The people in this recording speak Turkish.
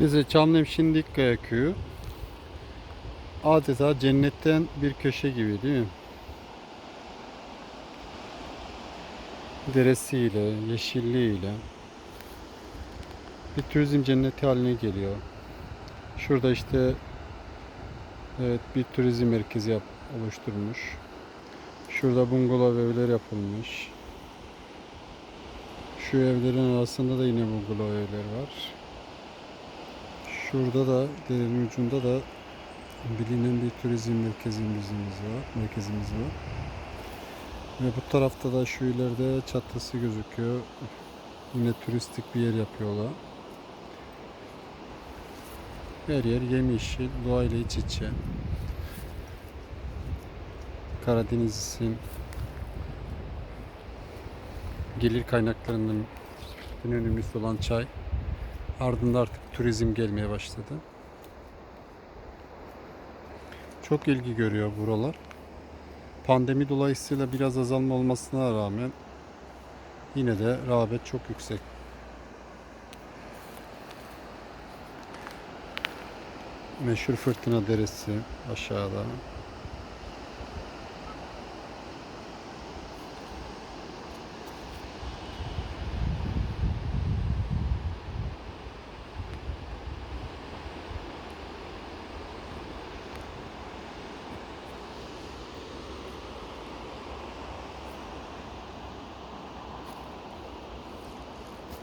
Bize Çamlıhem Şindikkaya köyü adeta cennetten bir köşe gibi değil mi? Deresiyle, yeşilliğiyle bir turizm cenneti haline geliyor. Şurada işte evet bir turizm merkezi yap, oluşturmuş. Şurada bungalov evler yapılmış. Şu evlerin arasında da yine bungalov evler var. Şurada da derenin ucunda da bilinen bir turizm merkezimiz var. Merkezimiz var. Ve bu tarafta da şu ileride çatısı gözüküyor. Yine turistik bir yer yapıyorlar. Her yer yemyeşil, doğayla iç içe. Karadeniz'in gelir kaynaklarından en önemlisi olan çay. Ardında artık turizm gelmeye başladı. Çok ilgi görüyor buralar. Pandemi dolayısıyla biraz azalma olmasına rağmen yine de rağbet çok yüksek. Meşhur Fırtına Deresi aşağıda.